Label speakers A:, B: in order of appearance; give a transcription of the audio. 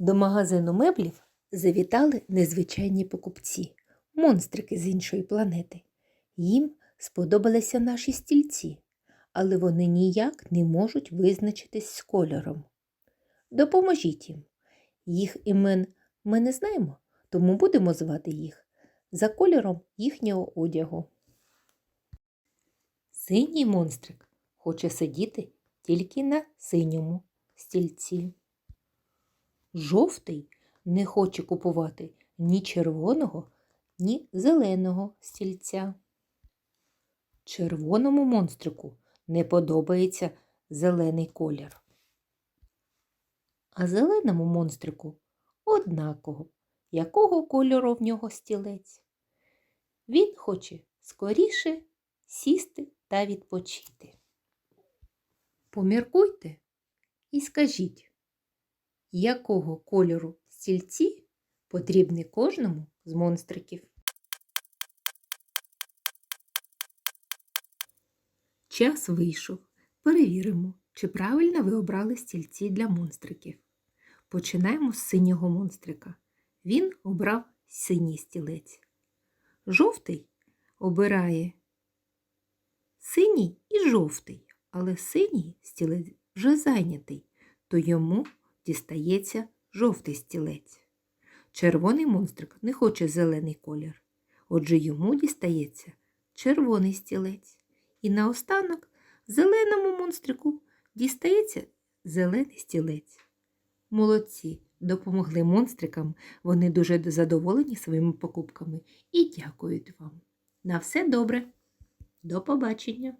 A: До магазину меблів завітали незвичайні покупці, монстрики з іншої планети. Їм сподобалися наші стільці, але вони ніяк не можуть визначитись з кольором. Допоможіть їм. Їх імен ми не знаємо, тому будемо звати їх за кольором їхнього одягу. Синій монстрик хоче сидіти тільки на синьому стільці. Жовтий не хоче купувати ні червоного, ні зеленого стільця. Червоному монстрику не подобається зелений колір. А зеленому монстрику однаково, якого кольору в нього стілець. Він хоче скоріше сісти та відпочити. Поміркуйте і скажіть, якого кольору стільці потрібні кожному з монстриків. Час вийшов. Перевіримо, чи правильно ви обрали стільці для монстриків. Починаємо з синього монстрика. Він обрав синій стілець. Жовтий обирає синій і жовтий, але синій стілець вже зайнятий, то йому дістається жовтий стілець. Червоний монстрик не хоче зелений колір, отже йому дістається червоний стілець. І наостанок зеленому монстрику дістається зелений стілець. Молодці, допомогли монстрикам, вони дуже задоволені своїми покупками і дякують вам. На все добре. До побачення!